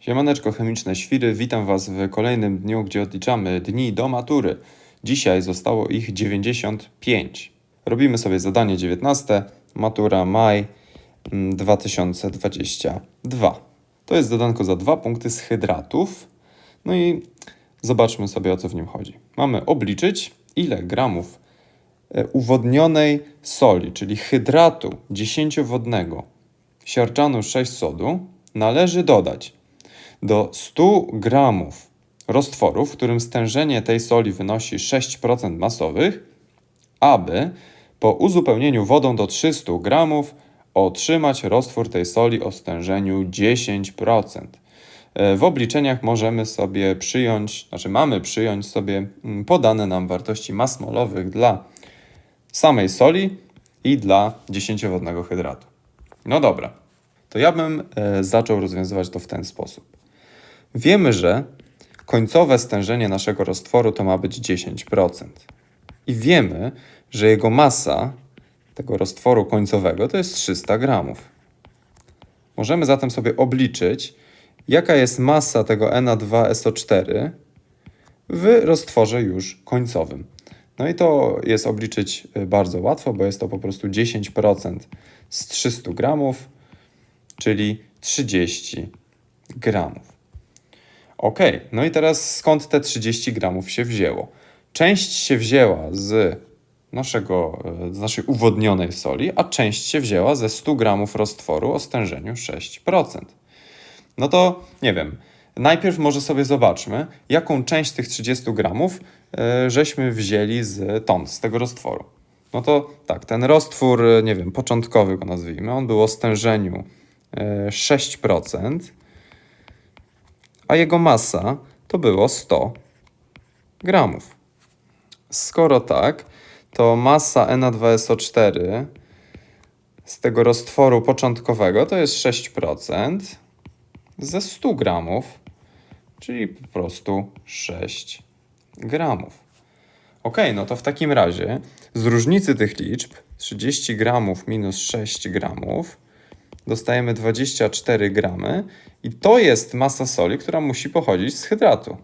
Siemaneczko chemiczne świry, witam Was w kolejnym dniu, gdzie odliczamy dni do matury. Dzisiaj zostało ich 95. Robimy sobie zadanie 19, matura maj mm, 2022. To jest zadanko za dwa punkty z hydratów. No i zobaczmy sobie o co w nim chodzi. Mamy obliczyć ile gramów e, uwodnionej soli, czyli hydratu 10-wodnego siarczanu 6 sodu należy dodać do 100 gramów roztworu, w którym stężenie tej soli wynosi 6% masowych, aby po uzupełnieniu wodą do 300 gramów otrzymać roztwór tej soli o stężeniu 10%. E, W obliczeniach możemy sobie przyjąć, znaczy mamy przyjąć sobie mm, podane nam wartości mas molowych dla samej soli i dla 10-wodnego hydratu. No dobra, to ja bym e, zaczął rozwiązywać to w ten sposób. Wiemy, że końcowe stężenie naszego roztworu to ma być 10%. I wiemy, że jego masa tego roztworu końcowego to jest 300 gramów. Możemy zatem sobie obliczyć, jaka jest masa tego Na2SO4 w roztworze już końcowym. No i to jest obliczyć y, bardzo łatwo, bo jest to po prostu 10% z 300 gramów, czyli 30 gramów. Ok, no i teraz skąd te 30 gramów się wzięło? Część się wzięła z, naszego, e, z naszej uwodnionej soli, a część się wzięła ze 100 gramów roztworu o stężeniu 6%. No to nie wiem. Najpierw może sobie zobaczmy, jaką część tych 30 gramów e, żeśmy wzięli z ton, z tego roztworu. No to tak, ten roztwór, e, nie wiem, początkowy go nazwijmy, on był o stężeniu e, 6%, a jego masa to było 100 gramów. Skoro tak, to masa Na2SO4 z tego roztworu początkowego to jest 6% ze 100 gramów, czyli po prostu 6 gramów. Ok, no to w takim razie z różnicy tych liczb 30 gramów minus 6 gramów dostajemy 24 gramy i to jest masa soli, która musi pochodzić z hydratu.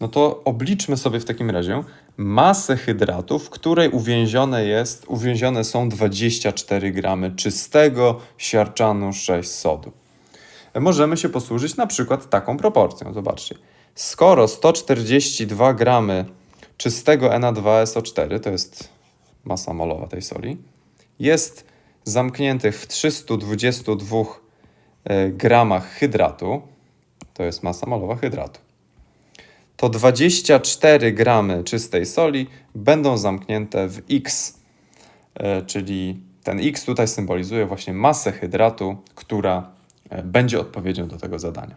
No to obliczmy sobie w takim razie masę hydratu, w której uwięzione, jest, uwięzione są 24 gramy czystego siarczanu 6 sodu. Możemy się posłużyć na przykład taką proporcją. Zobaczcie. Skoro 142 gramy czystego Na2SO4, to jest masa molowa tej soli, jest zamkniętych w 322 e, gramach hydratu, to jest masa molowa hydratu, to 24 gramy czystej soli będą zamknięte w X, e, czyli ten X tutaj symbolizuje właśnie masę hydratu, która e, będzie odpowiedzią do tego zadania.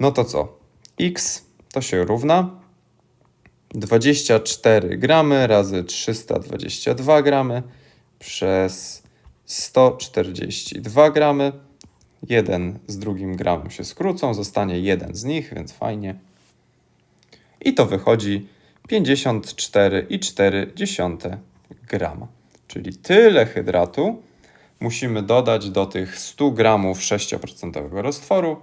No to co? X to się równa 24 gramy razy 322 gramy przez 142 gramy. Jeden z drugim gramem się skrócą, zostanie jeden z nich, więc fajnie. I to wychodzi 54,4 grama. Czyli tyle hydratu musimy dodać do tych 100 gramów 6% roztworu,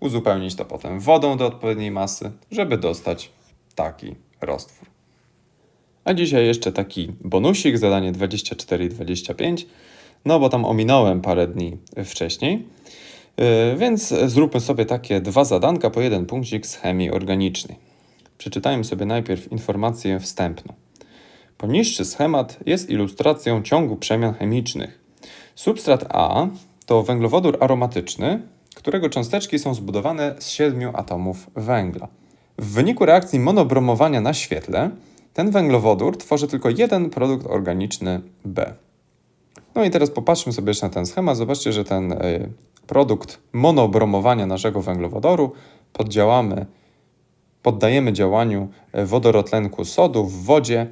uzupełnić to potem wodą do odpowiedniej masy, żeby dostać taki roztwór. A dzisiaj jeszcze taki bonusik, zadanie 24 i 25, no bo tam ominąłem parę dni wcześniej. Yy, Więc zróbmy sobie takie dwa zadanka po jeden punkcik z chemii organicznej. Przeczytajmy sobie najpierw informację wstępną. Poniższy schemat jest ilustracją ciągu przemian chemicznych. Substrat A to węglowodór aromatyczny, którego cząsteczki są zbudowane z siedmiu atomów węgla. W wyniku reakcji monobromowania na świetle, ten węglowodór tworzy tylko jeden produkt organiczny B. No i teraz popatrzmy sobie jeszcze na ten schemat. Zobaczcie, że ten y, produkt monobromowania naszego węglowodoru poddziałamy, poddajemy działaniu y, wodorotlenku sodu w wodzie,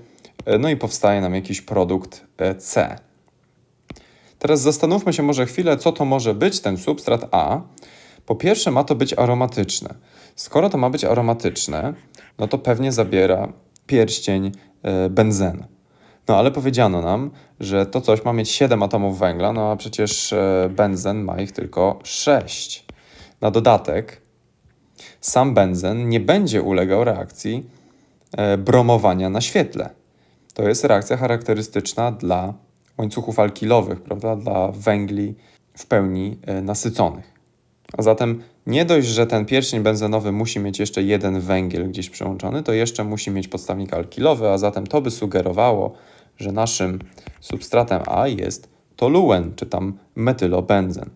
y, no i powstaje nam jakiś produkt C. Teraz zastanówmy się może chwilę, co to może być ten substrat A. Po pierwsze, ma to być aromatyczne. Skoro to ma być aromatyczne, no to pewnie zabiera pierścień e, benzenu. No ale powiedziano nam, że to coś ma mieć 7 atomów węgla, no a przecież e, benzen ma ich tylko 6. Na dodatek sam benzen nie będzie ulegał reakcji e, bromowania na świetle. To jest reakcja charakterystyczna dla łańcuchów alkilowych, prawda? dla węgli w pełni nasyconych. A zatem nie dość, że ten pierścień benzenowy musi mieć jeszcze jeden węgiel gdzieś przyłączony, to jeszcze musi mieć podstawnik alkilowy, a zatem to by sugerowało, że naszym substratem A jest toluen, czy tam metylobenzen.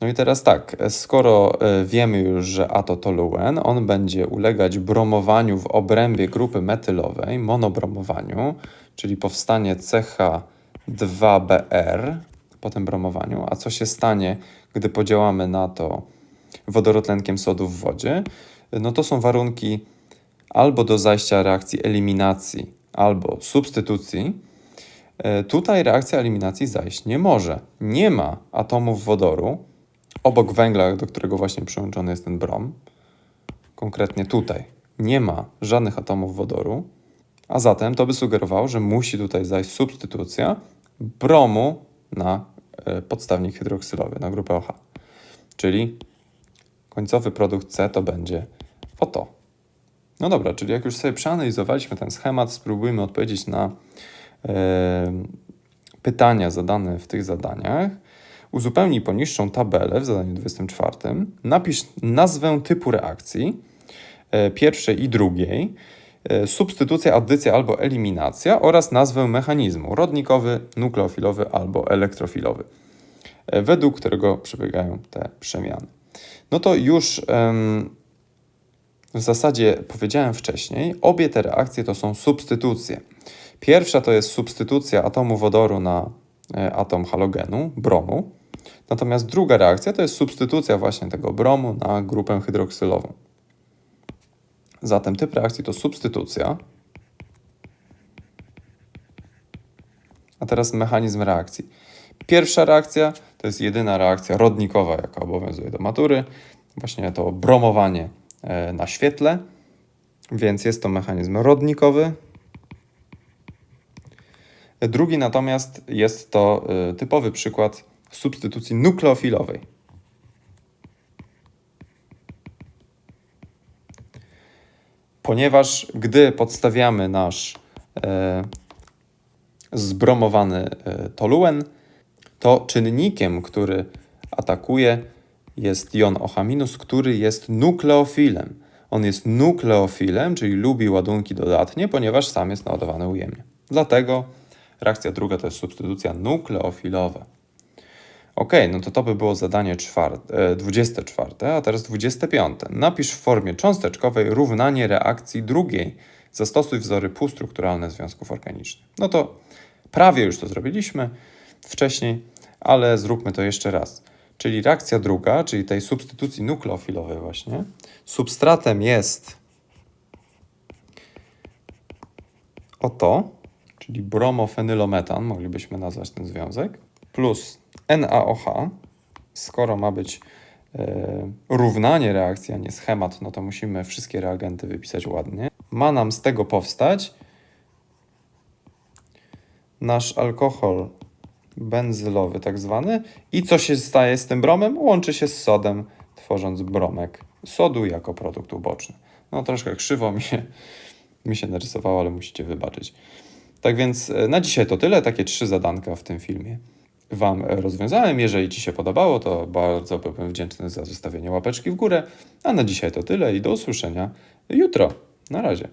No i teraz tak, skoro e, wiemy już, że A to toluen, on będzie ulegać bromowaniu w obrębie grupy metylowej, monobromowaniu, czyli powstanie CH2BR po tym bromowaniu. A co się stanie, gdy podziałamy na to wodorotlenkiem sodu w wodzie? No to są warunki albo do zajścia reakcji eliminacji, albo substytucji. E, Tutaj reakcja eliminacji zajść nie może. Nie ma atomów wodoru obok węgla, do którego właśnie przyłączony jest ten brom. Konkretnie tutaj nie ma żadnych atomów wodoru, a zatem to by sugerowało, że musi tutaj zajść substytucja bromu na e, podstawnik hydroksylowy, na grupę OH. Czyli końcowy produkt C to będzie oto. No dobra, czyli jak już sobie przeanalizowaliśmy ten schemat, spróbujmy odpowiedzieć na e, pytania zadane w tych zadaniach. Uzupełnij poniższą tabelę w zadaniu 24. Napisz nazwę typu reakcji e, pierwszej i drugiej, substytucja, addycja albo eliminacja oraz nazwę mechanizmu rodnikowy, nukleofilowy albo elektrofilowy, e, według którego przebiegają te przemiany. No to już w zasadzie powiedziałem wcześniej, obie te reakcje to są substytucje. Pierwsza to jest substytucja atomu wodoru na e, atom halogenu, bromu. Natomiast druga reakcja to jest substytucja właśnie tego bromu na grupę hydroksylową. Zatem typ reakcji to substytucja. A teraz mechanizm reakcji. Pierwsza reakcja to jest jedyna reakcja rodnikowa, jaka obowiązuje do matury. Właśnie to bromowanie e, na świetle, więc jest to mechanizm rodnikowy. Drugi natomiast jest to e, typowy przykład substytucji nukleofilowej. Ponieważ gdy podstawiamy nasz e, zbromowany e, toluen, to czynnikiem, który atakuje, jest jon OH-, który jest nukleofilem. On jest nukleofilem, czyli lubi ładunki dodatnie, ponieważ sam jest naładowany ujemnie. Dlatego reakcja druga to jest substytucja nukleofilowa. Ok, no to to by było zadanie czwarte, e, 24, a teraz 25. Napisz w formie cząsteczkowej równanie reakcji drugiej. Zastosuj wzory półstrukturalne związków organicznych. No to prawie już to zrobiliśmy wcześniej, ale zróbmy to jeszcze raz. Czyli reakcja druga, czyli tej substytucji nukleofilowej właśnie. Substratem jest oto, czyli bromofenylometan, moglibyśmy nazwać ten związek, plus NaOH. Skoro ma być e, równanie reakcji, a nie schemat, no to musimy wszystkie reagenty wypisać ładnie. Ma nam z tego powstać nasz alkohol benzylowy tak zwany. I co się staje z tym bromem? Łączy się z sodem, tworząc bromek sodu jako produkt uboczny. No troszkę krzywo mi się, mi się narysowało, ale musicie wybaczyć. Tak więc e, na dzisiaj to tyle, takie trzy zadanka w tym filmie. Wam rozwiązałem. Jeżeli Ci się podobało, to bardzo byłbym wdzięczny za zostawienie łapeczki w górę. A na dzisiaj to tyle i do usłyszenia jutro. Na razie.